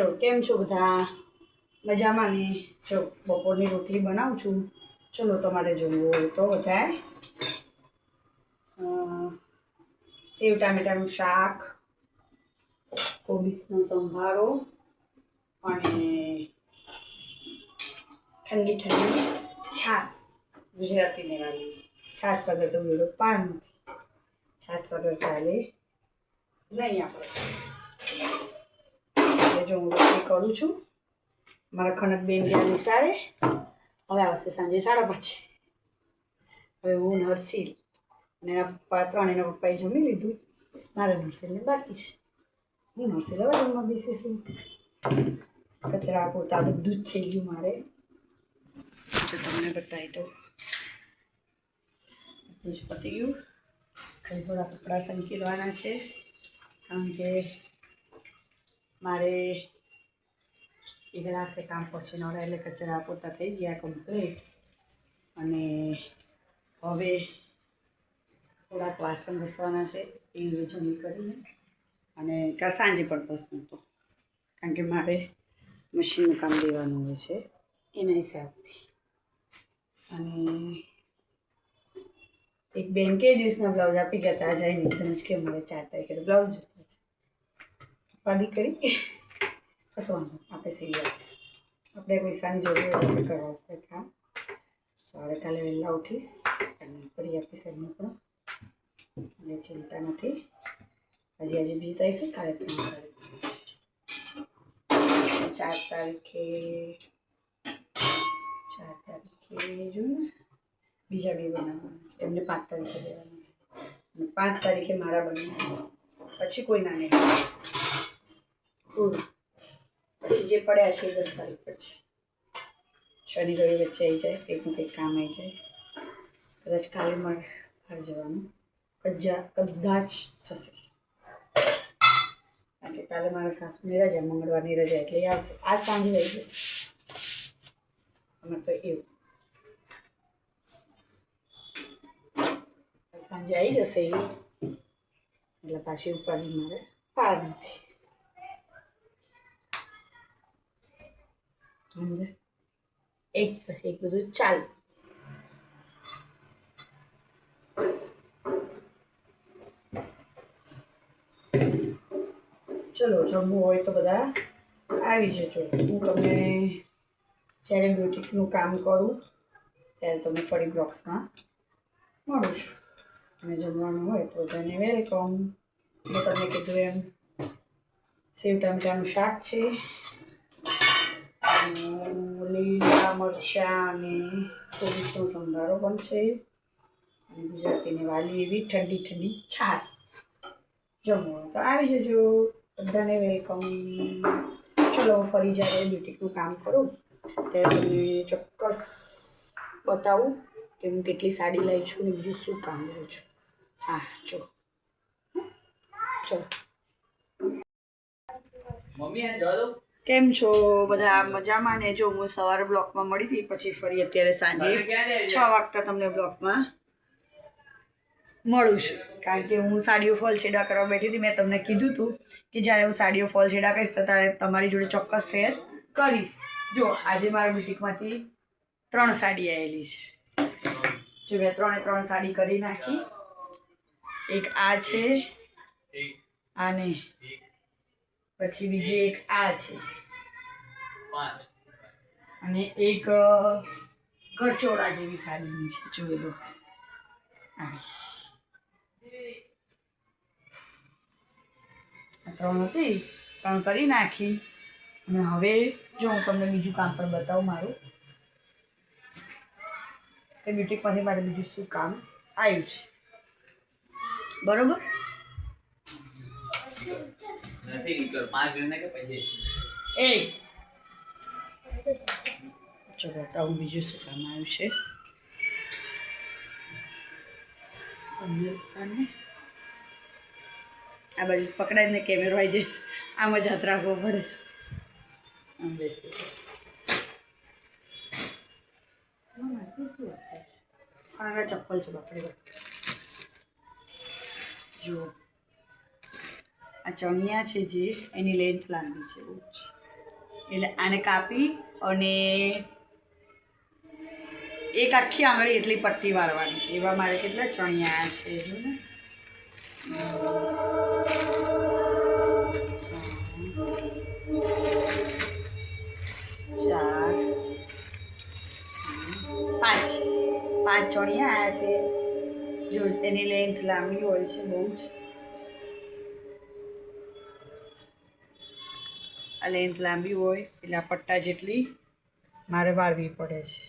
છો? કેમ છો બધા? મજામાં ને? જો, બપોરની રોટલી બનાવું છું. ચલો તમારે જોવું હોય તો બધા સેવ ટામેટાનું શાક કોબીસનો સંભારો અને ઠંડી ઠંડી છાશ ગુજરાતી લેવાની. છાશ વગર તો મેળો પાર નથી. છાશ વગર ચાલે નહીં આપણે. એટલે જો હું રસોઈ કરું છું, મારા ખનક બેન ગયા નિશાળે હવે આવશે સાંજે સાડા પાંચે. હવે હું નરસિંહ અને એના પપ્પા ત્રણ એના પપ્પાએ જમી લીધું. મારે નરસિંહને બાકી છે. હું નરસિંહ હવે રૂમમાં બેસીશું કચરા પોતા બધું જ થઈ ગયું મારે. જો તમને બતાવી દઉં. બધું જ પતી ગયું. ખાલી થોડા કપડાં સંકેલવાના છે. કારણ કે મારે એક રાત્રે કામ પછી નવરા એટલે કચરા પોતા થઈ ગયા કમ્પ્લીટ અને હવે થોડાક વાસણ ઘસવાના છે, એ જમી કરીને. અને કાં સાંજે પણ ઘસવું તો કારણ કે મારે મશીનનું કામ દેવાનું હોય છે, એના હિસાબથી. અને એક બેન કે દિવસના બ્લાઉઝ આપી ગયા હતા જઈને તમે જ કે મારે ચાર તારીખે તો બ્લાઉઝ જોતા કરી. હસવાનું આપણે આપીશું આપણે પૈસાની જરૂર હોય કરવા પડે કામ. સવારે કાલે વહેલા ઉઠીશ અને કરી આપીશ એમને પણ. એટલે ચિંતા નથી. હજી હજી બીજી તારીખે કાલે ત્રણ તારીખ ચાર તારીખે ચાર તારીખે જો ને. બીજા બે બનાવવાના છે. એમને પાંચ તારીખે દેવાના છે. પાંચ તારીખે મારા બનીશ. પછી કોઈ નાની પછી જે પડ્યા છે એ દસ તારીખ પછી. શનિ રવિ વચ્ચે આવી જાય કંઈકનું કંઈક કામ આવી જાય. કદાચ કાલે મળે બહાર જવાનું. કજા કદાચ થશે. એટલે કાલે મારા સાસુની રજા મંગળવારની રજા એટલે આવશે. આજ સાંજે આવી જશે. અમે તો એવું. સાંજે આવી જશે એટલે પાછી ઉપાડી મારે. પાર નથી સમજે એક પછી એક બધું ચાલુ ચલો જમવું હોય તો બધા આવી જજો હું તમને જ્યારે બ્યુટિકનું કામ કરું ત્યારે તમને ફરી બ્લોક્સમાં મળું છું અને જમવાનું હોય તો બધાને વેલકમ મેં તમને કીધું એમ સેવ ટામેટાનું શાક છે લીલા મરચાં અને થોડીકનો સંભારો પણ છે. અને ગુજરાતીની વાલી એવી ઠંડી ઠંડી છાશ. જમો. તો આવી જજો. બધાને વેલકમ ચલો હું ફરી જ્યારે બ્યુટિકનું કામ કરું, ત્યારે તમને ચોક્કસ બતાવું કે હું કેટલી સાડી લઈ છું ને બીજું શું કામ લઉં છું. હા, જો. ચલો. મમ્મી, આ જવા કેમ છો? બધા મજામાં ને? જો હું સવારે બ્લોકમાં મળી હતી પછી ફરી અત્યારે સાંજે છ? વાગતા તમને બ્લોકમાં મળું છું. કારણ કે હું સાડીઓ ફોલ છેડા કરવા બેઠી હતી મેં તમને કીધું હતું કે જ્યારે હું સાડીઓ ફોલ છેડા કરીશ તો ત્યારે તમારી જોડે ચોક્કસ શેર કરીશ. જો આજે મારા બુટિકમાંથી ત્રણ સાડી આવેલી છે. જો મેં ત્રણે ત્રણ સાડી કરી નાખી. એક આ છે આને પછી બીજી એક આ છે. અને એક ગરચોળા જેવી સાડીની છે જોઈ લો. ત્રણ હતી ત્રણ કરી નાખી. અને હવે જો હું તમને બીજું કામ પણ બતાવું મારું. તે બ્યુટિકમાંથી મારે બીજું શું કામ આવ્યું છે. બરોબર? નથી નીકળ પાંચ જણ કે પછી? એ ચલો બતાવું બીજું શું કામ આવ્યું છે આ બાજુ પકડાઈને કેમેરો આવી જઈશ. આમ જ હાથ રાખવો પડે છે. આમ બેસી. શું શું આ ચપ્પલ છે બાપરે બાપ. આ ચણિયા છે જે એની લેન્થ લાંબી છે, બહુ જ. એટલે આને કાપી અને એક આખી આંગળી એટલી પટ્ટી વાળવાની છે. એવા મારે કેટલા ચણિયા છે, જો ને. ચાર. પાંચ. પાંચ ચણિયા આવ્યા છે. જો તેની લેન્થ લાંબી હોય છે, બહુ જ. આ લેન્થ લાંબી હોય, એટલે આ પટ્ટા જેટલી મારે વાળવી પડે છે.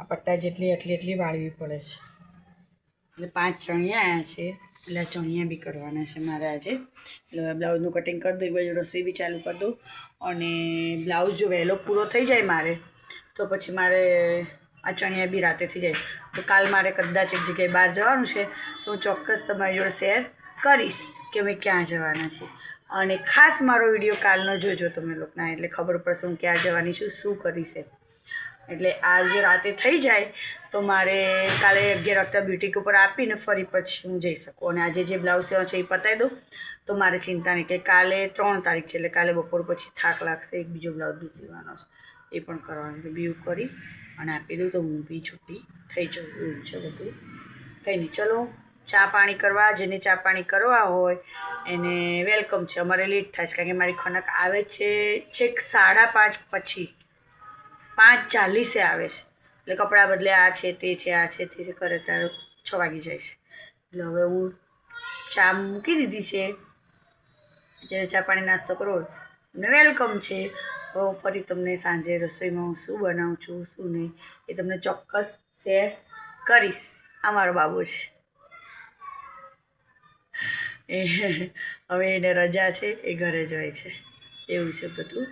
આ પટ્ટા જેટલી, એટલી એટલી વાળવી પડે છે. એટલે પાંચ ચણિયા આવ્યા છે, એટલે આ ચણિયા બી કરવાના છે મારે આજે. એટલે બ્લાઉઝનું કટિંગ કરી દઉં, એક બાજુ રસોઈ બી ચાલુ કરી દઉં. અને બ્લાઉઝ જો વહેલો પૂરો થઈ જાય મારે, તો પછી મારે આ ચણિયા બી રાતે થઈ જાય. તો કાલ મારે કદાચ એક જગ્યાએ બહાર જવાનું છે, તો હું ચોક્કસ તમારી જોડે શેર કરીશ કે અમે ક્યાં જવાના છીએ. અને ખાસ મારો વીડિયો કાલનો જોજો તમે લોકોના, એટલે ખબર પડશે હું ક્યાં જવાની છું, શું કરીશ એટલે આજે રાતે થઈ જાય, તો મારે કાલે અગિયાર વાગતા બ્યુટીક ઉપર આપીને ફરી પછી હું જઈ શકું. અને આજે જે બ્લાઉઝ છે એ પતાવી દઉં, તો મારે ચિંતા નહીં કે કાલે ત્રણ તારીખ છે, એટલે કાલે બપોર પછી થાક લાગશે, એક બીજો બ્લાઉઝ બી સીવવાનો એ પણ કરવાનું છે કરી અને આપી દઉં તો હું બી છુટ્ટી થઈ જઉં, એવું છે બધું. કંઈ નહીં, ચલો. ચા પાણી કરવા, જેને ચા પાણી કરવા હોય, એને વેલકમ છે. અમારે લેટ થાય છે, કારણ કે મારી ખનક આવે છે, છેક સાડા પાંચ પછી. પાંચ ચાલીસે આવે છે. એટલે કપડાં બદલે આ છે, તે છે, આ છે, તે છે, કરે ત્યારે છ વાગી જાય છે. એટલે હવે હું ચા મૂકી દીધી છે. જ્યારે ચા પાણી નાસ્તો કરવો તમને વેલકમ છે. હવે ફરી તમને સાંજે રસોઈમાં હું શું બનાવું છું, શું નહીં, એ તમને ચોક્કસ શેર કરીશ. આ મારો બાબુ છે. એ હવે એને રજા છે, એ ઘરે જ હોય છે. એવું છે બધું.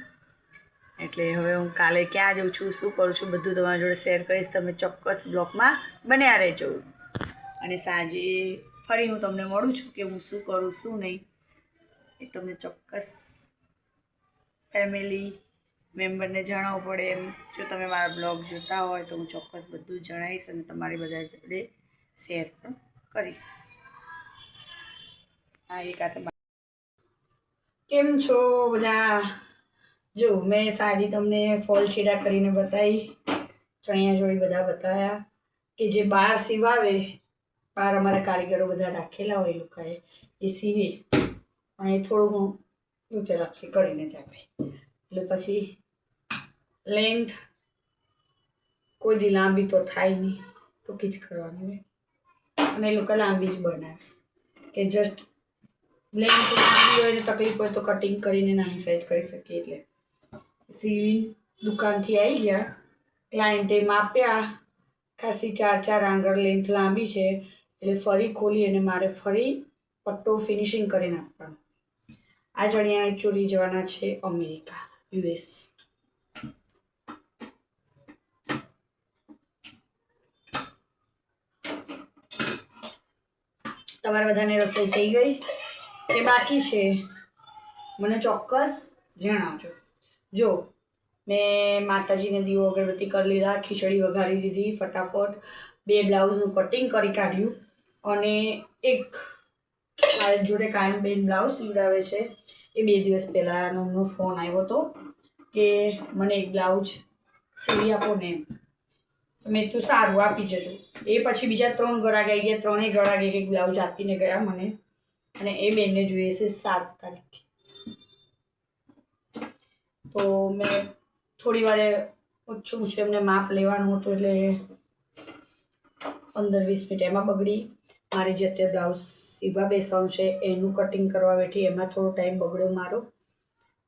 એટલે હવે હું કાલે ક્યાં જઉં છું, શું કરું છું, બધું તમારા જોડે શેર કરીશ. તમે ચોક્કસ બ્લોગમાં બન્યા રહેજો. અને સાંજે ફરી હું તમને મળું છું કે હું શું કરું, શું નહીં. એ તમને ચોક્કસ ફેમિલી મેમ્બરને જણાવવું પડે એમ. જો તમે મારા બ્લોગ જોતા હોય તો હું ચોક્કસ બધું જણાવીશ અને તમારી બધા જોડે શેર પણ કરીશ. હા એક હાથે કેમ છો બધા? જો, મેં સાડી તમને ફોલ છીડા કરીને બતાવી. ચણિયા જોડી બધા બતાવ્યા કે જે બહાર સિવાવે બહાર અમારા કારીગરો બધા રાખેલા હોય એ લોકોએ, એ સીવે. પણ એ થોડું હું લાપસી કરીને જ આપે. એટલે પછી લેન્થ કોઈ દી લાંબી તો થાય નહીં. ટૂંકી જ કરવાની હોય. અને એ લોકો લાંબી જ બનાવે. કે જસ્ટ લેન્થ લાંબી હોય ને તકલીફ હોય તો કટિંગ કરીને નાની સાઈઝ કરી શકીએ એટલે. સીવીન દુકાનથી આવી ગયા. ક્લાયન્ટે માપ્યા ખાસી ચાર ચાર આંગળ લેન્થ લાંબી છે. એટલે ફરી ખોલી અને મારે ફરી પટ્ટો ફિનિશિંગ કરી નાખવાનો. આ ચણિયા ચોરી જવાના છે અમેરિકા, યુએસ. તમારા બધાને રસોઈ થઈ ગઈ? કે બાકી છે. મને ચોક્કસ જણાવજો. જો, મેં માતાજીને દીવો, અગરબત્તી કરી લીધા, ખીચડી વઘારી દીધી, ફટાફટ બે બ્લાઉઝનું કટિંગ કરી કાઢ્યું અને એક મારી જોડે કાયમ બેન બ્લાઉઝ સીવડાવે છે. એ બે દિવસ પહેલાં એમનો ફોન આવ્યો હતો કે મને એક બ્લાઉઝ સીવી આપો ને મેં તું સારું, આપી જજો. એ પછી બીજા ત્રણ ગળા ગઈ ગયા, ત્રણેય ગળા ગઈ એક બ્લાઉઝ આપીને ગયા મને. અને એ બેનને જોઈએ છે સાત તારીખે. તો મેં થોડી વારે ઓછું ઓછું એમને માપ લેવાનું હતું એટલે પંદર વીસ મિનિટ એમાં બગડી. મારી જે અત્યારે બ્લાઉઝ સીવા બેસવાનું છે, એનું કટિંગ કરવા બેઠી, એમાં થોડો ટાઈમ બગડ્યો મારો.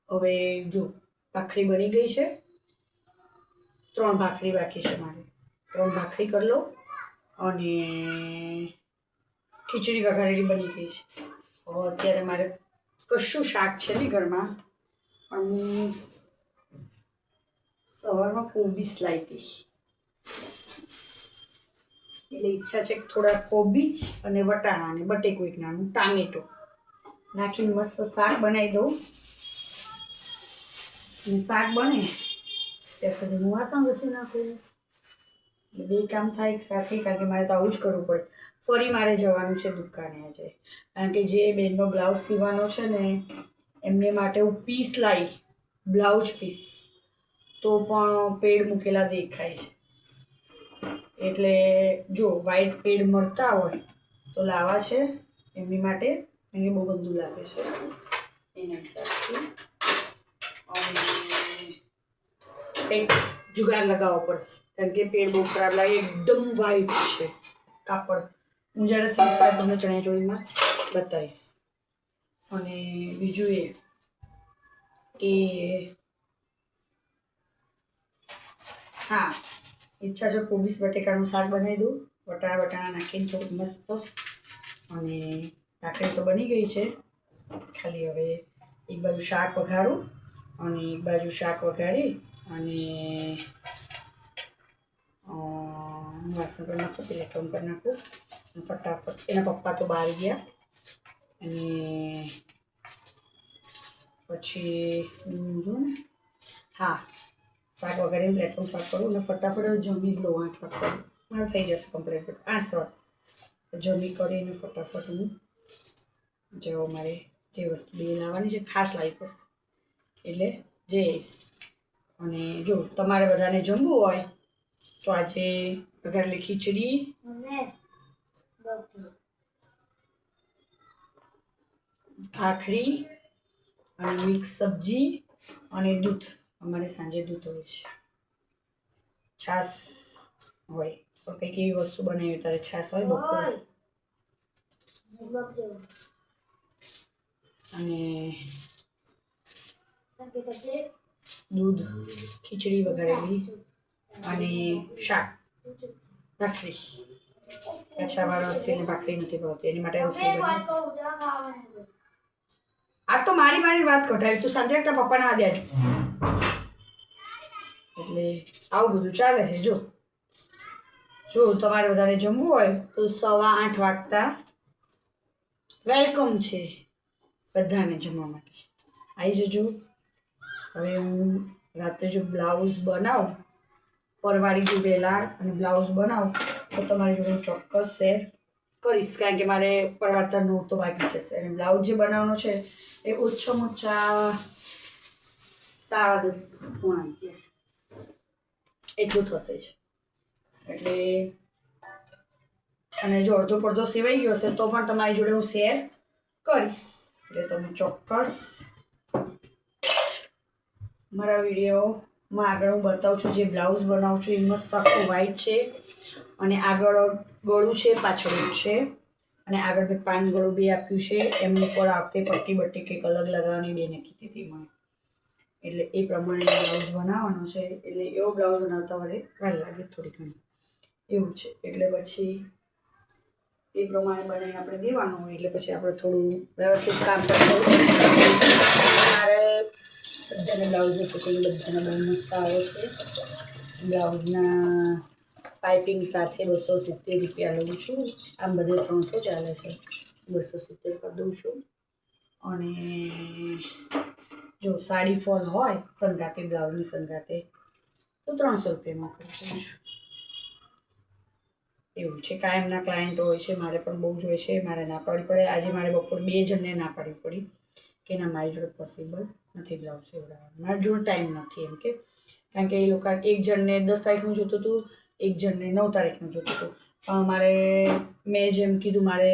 હવે જો ભાખરી બની ગઈ છે, ત્રણ ભાખરી બાકી છે મારે. ત્રણ ભાખરી કરી લો અને ખીચડી વઘારેલી બની ગઈ છે. હવે અત્યારે મારે કશું શાક છે નહીં ઘરમાં, પણ હું સવારમાં કોબીજ લાવી હતી. એટલે ઈચ્છા છે થોડા કોબીજ અને વટાણા અને બટેકું એક નાનું, ટામેટો. નાખીને મસ્ત શાક બનાવી દઉં. શાક બને ત્યાં સુધી હું વાસણ ઘસી નાખું. બે કામ થાય એક સાથે, કારણ કે મારે તો આવું જ કરવું પડે. ફરી મારે જવાનું છે દુકાને આજે. કારણ કે જે બેનનો બ્લાઉઝ સીવાનો છે ને, એમને માટે હું પીસ લાવી બ્લાઉઝ પીસ. તો પણ પેડ મૂકેલા દેખાય છે. એટલે જો વ્હાઈટ પેડ મળતા હોય, તો લાવવા છે એમની માટે એને બહુ ગંદુ લાગે છે. એના હિસાબથી જુગાડ લગાવવો પડશે. કારણ કે પેડ બહુ ખરાબ લાગે, એકદમ વ્હાઈટ છે, કાપડ. હું જ્યારે સીસ ફાઈવ તમને ચણિયા ચોળીમાં બતાવીશ. અને બીજું એ કે હા, ઈચ્છા છે કોબીસ બટેકાનું શાક બનાવી દઉં. વટાણા વટાણા નાખીને થોડુંક મસ્ત. અને ભાખરી તો બની ગઈ છે. ખાલી હવે એક બાજુ શાક વઘારું અને એક બાજુ શાક વઘારી અને વાસણ પર નાખું, પેલા પર નાખું. ફટાફટ. એના પપ્પા તો બહાર ગયા. અને પછી હમ, જો ને. હા શાક વગેરે પ્લેટફોર્મ સાફ કરું અને ફટાફટ જમી જ આઠ કરું મારે થઈ જશે કમ્પ્લીટ આઠ વાત જમી કરીને ફટાફટ હું જો મારે જે વસ્તુ બે લાવવાની છે ખાસ લાવી પડશે. એટલે જઈશ અને જો તમારે બધાને જમવું હોય તો આજે વઘારેલી ખીચડી ભાખરી અને મિક્સ સબ્જી અને દૂધ. અમારે સાંજે દૂધ હોય છે. છાશ હોય. તો કંઈક એવી વસ્તુ બનાવી ત્યારે છાશ હોય બપોર. અને દૂધ ખીચડી વઘારેલી અને શાક. ભાખરી મારો સ્ટીલની ભાખરી નથી ભાવતી એની માટે રોટલી આ તો મારી મારી વાત કઢાવી તું સાંજે તારા પપ્પાને આ જાય એટલે આવું બધું ચાલે છે જો. જો તમારે વધારે જમવું હોય તો સવા આઠ વાગતા વેલકમ છે બધાને જમવા માટે. આવી જજો. હવે હું રાત્રે જો બ્લાઉઝ બનાવું પરવાળી જુડેલા અને બ્લાઉઝ બનાવું, તો તમારી જોડે ચોક્કસ શેર કરીશ. કારણ કે મારે પરવાળતા નવ તો બાકી જશે. અને બ્લાઉઝ જે બનાવવાનો છે, એ ઓછામાં ઓછા સાડા દસ પોણા એટલું થશે જ. એટલે અને જો અડધો પડધો સિવાઈ ગયો હશે, તો પણ તમારી જોડે હું શેર કરીશ. એટલે તમે ચોક્કસ મારા વિડીયોમાં આગળ હું બતાવું છું જે બ્લાઉઝ બનાવું છું, એ મસ્ત આખું વ્હાઈટ છે. અને આગળ ગળું છે, પાછળનું છે. અને આગળ મેં પાન ગળું બી આપ્યું છે. એમની ઉપર આવતી પટ્ટી બટ્ટી કંઈક અલગ લગાવવાની બેને કીધી હતી મને. એટલે એ પ્રમાણે બ્લાઉઝ બનાવવાનો છે. એટલે એવો બ્લાઉઝ બનાવતા વડે વાર લાગે થોડી ઘણી. એવું છે. એટલે પછી એ પ્રમાણે બનાવીને આપણે દેવાનું હોય. એટલે પછી આપણે થોડું વ્યવસ્થિત કામ કરવું બધાને બ્લાઉઝની ફિટિંગ બધાના બહુ મસ્ત આવે છે. બ્લાઉઝના પાઇપિંગ સાથે બસો સિત્તેર રૂપિયા લઉં છું. આમ બધે ત્રણસો ચાલે છે. બસો સિત્તેર કરી દઉં છું. અને જો સાડી ફોલ હોય સંગાતે બ્લાઉઝની સંગાતે તો ત્રણસો રૂપિયામાં કરી દઉં છું. એવું છે. કાયમના ક્લાયન્ટ હોય છે, મારે પણ બહુ જોઈએ છે. મારે ના પાડવી પડે. આજે મારે બપોર બે જણને ના પાડવી પડી. કે ના મારી જોડે પોસિબલ નથી બ્લાઉઝ સીવડાવવાનું. મારા જોડે ટાઈમ નથી એમ કે. કારણ કે એ લોકો એક જણને દસ તારીખનું જોતું હતું, એક જણને નવ તારીખનું જોતું હતું. પણ મારે, મેં જેમ કીધું, મારે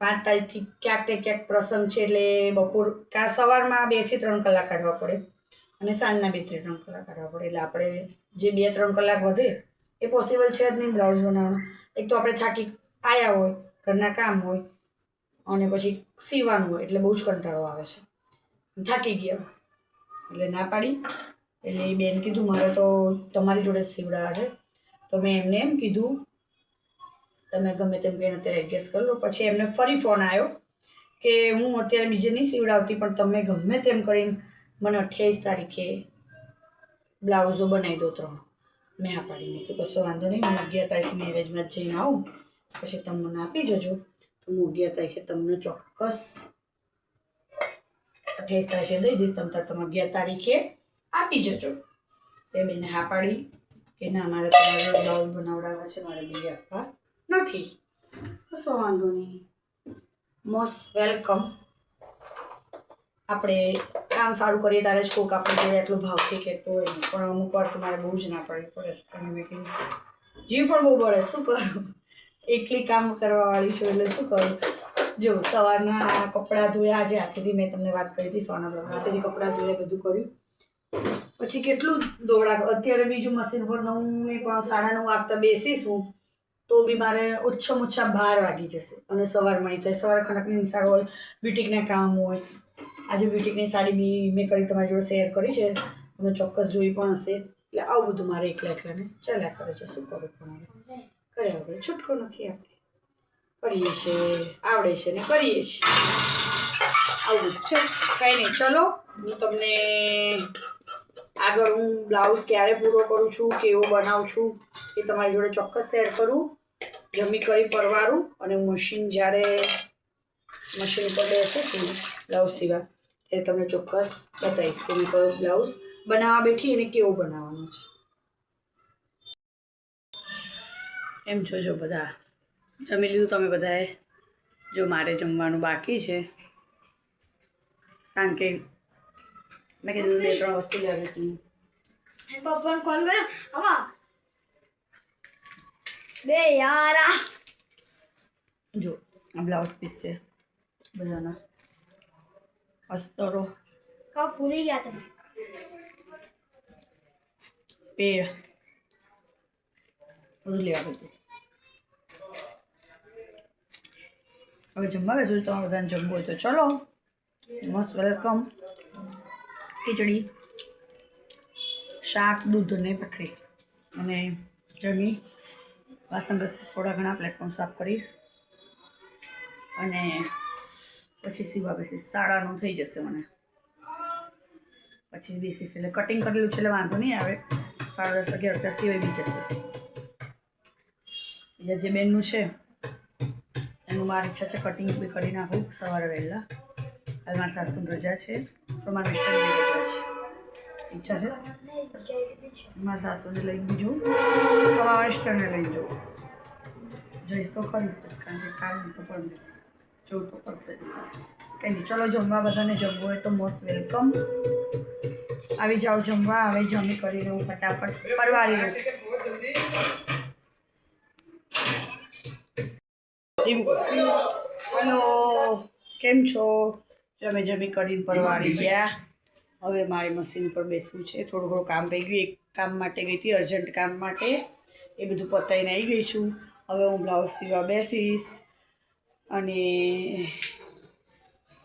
પાંચ તારીખથી ક્યાંક ને ક્યાંક પ્રસંગ છે એટલે બપોર, કાં સવારમાં બેથી ત્રણ કલાક કાઢવા પડે અને સાંજના બેથી ત્રણ કલાક કાઢવા પડે. એટલે આપણે જે બે ત્રણ કલાક વધે, એ પોસિબલ છે જ નહીં બ્લાઉઝ બનાવવાનું. એક તો આપણે થાકી આવ્યા હોય, ઘરના કામ હોય, અને પછી સીવાનું હોય, એટલે બહુ જ કંટાળો આવે છે. થાકી ગયા. એટલે ના પાડી. એટલે એ બેન કીધું, મારે તો તમારી જોડે જ છે તો મેં એમને એમ કીધું, તમે ગમે તેમ બેન અત્યારે એડજસ્ટ કરી લો. પછી એમને ફરી ફોન આવ્યો કે હું અત્યારે બીજે નહીં સીવડાવતી, પણ તમે ગમે તેમ કરીને મને અઠ્યાવીસ તારીખે બ્લાઉઝો બનાવી દો ત્રણ. મેં આ પાડી મેં કીધું, કશો વાંધો નહીં, હું અગિયાર તારીખે મેરેજમાં જઈને આવું. પછી તમે મને આપી જજો. તો હું અગિયાર તારીખે તમને ચોક્કસ અઠ્યાવીસ તારીખે દઈ દઈશ. તમે તાર તમે અગિયાર તારીખે આપી જજો. એમ એને હા પાડી કે ના, મારે તમારે બ્લાઉઝ બનાવડાવવા છે, મારે બીજે આપવા નથી. કશો વાંધો નહીં. Most welcome. આપણે કામ સારું કરીએ ત્યારે જ કોક આપણે જોડે એટલો ભાવથી કહેતો હોય પણ અમુક વાર તો મારે બહુ જ ના પડે પડે મેં કીધું, જીવ પણ બહુ બળે, શું કરું? એકલી કામ કરવાવાળી છું એટલે શું કરું? જો, સવારના કપડાં ધોયા, આજે હાથેથી મેં તમને વાત કરી હતી, સોના પ્રમાણે હાથેથી કપડાં ધોયા બધું કર્યું. પછી કેટલું દોડા, અત્યારે બીજું મશીન પર નવું પણ સાડા નવ વાગતા બેસીશું, તો બી મારે ઓછામાં ઓછા બાર વાગી જશે. અને સવારમાં તો સવારે ખડકની નિશાળ હોય બ્યુટિકના કામ હોય. આજે બ્યુટિકની સાડી બી મેં કરી તમારી જોડે શેર કરી છે. તમે ચોક્કસ જોઈ પણ હશે. એટલે આવું બધું મારે એકલા એકલાને ચાલ્યા કરે છે. શું કરું પણ કર્યા વગર છૂટકો નથી આપણે કરીએ છીએ, આવડે છે ને કરીએ છીએ. આવું છે. કંઈ નહીં, ચલો, હું તમને આગળ હું બ્લાઉઝ ક્યારે પૂરો કરું છું, કેવો બનાવું છું, એ તમારી જોડે ચોક્કસ શેર કરું. જમી કરી પરવારું અને મશીન જ્યારે મશીન ઉપર બેસે છે બ્લાઉઝ સિવાય એ તમને ચોક્કસ બતાવીશ કે કયો બ્લાઉઝ બનાવવા બેઠી અને કેવો બનાવવાનો છે. એમ છો બધા. જમી લીધું તમે બધાએ. જો મારે જમવાનું બાકી છે. કારણ કે મેં કીધું બે ત્રણ વસ્તુ લેવી હતી. પપ્પા કોલ કર્યો? હવા બે યાર. જો આ બ્લાઉઝ પીસ છે. બધાના. અસ્તરો. કા ભૂલી ગયા તમે. પે લેવા બધું હવે જમવા બેસું ત્રણ બધાને જમવું હોય તો ચલો. મસ્ત વેલકમ. ખીચડી, શાક, દૂધ ને પકડી અને જમી વાસણ ઘસી થોડા ઘણા પ્લેટફોર્મ સાફ કરીશ. અને પછી સીવા બેસીશ. સાડાનું થઈ જશે મને. પછી બેસીશ એટલે કટિંગ કરેલું છે એટલે વાંધો નહીં આવે. સાડા દસ, અગિયાર ત્યાં સિવાય બી જશે જે બેનનું છે મારી ઈચ્છા છે કટિંગ બી કરી નાખું સવારે વહેલા. હાલ મારા સાસુ રજા છે તો મારા ઈચ્છા છે? મારા સાસુને લઈને બીજું મારા મિસ્ટરને લઈને જવું જઈશ તો કરીશ કારણ કે કાલ તો પણ જઈશ જોવું તો પડશે. કંઈ નહીં, ચલો જમવા બધાને જમવું હોય તો મોસ્ટ વેલકમ. આવી જાઓ જમવા, હવે જમી કરી લઉં ફટાફટ પરવારી લઉં. હલો કેમ છો? જમે જમી કરીને પરવાળી ગયા. હવે મારે મશીન પર બેસવું છે. થોડું ઘણું કામ રહી ગયું. એક કામ માટે ગઈ હતી અર્જન્ટ કામ માટે. એ બધું પતાવીને આવી ગઈ છું. હવે હું બ્લાઉઝ સીવા બેસીશ. અને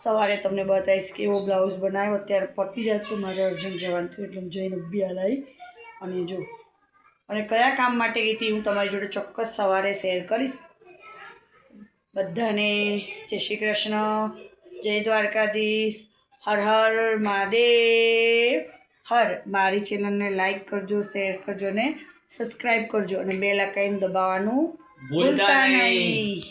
સવારે તમને બતાવીશ કેવો બ્લાઉઝ બનાવ્યો. અત્યારે પતી જાય તો મારે અર્જન્ટ જવાનું થયું એટલે હું જઈને ઊભી લાવી અને જો અને કયા કામ માટે ગઈ હતી હું તમારી જોડે ચોક્કસ સવારે શેર કરીશ. બધાને જય શ્રી કૃષ્ણ જય દ્વારકાધીશ હર હર મહાદેવ. હર મારી ચેનલને લાઈક કરજો શેર કરજો ને સબસ્ક્રાઈબ કરજો અને બે લાકાઈને દબાવવાનું ભૂલતા નહીં.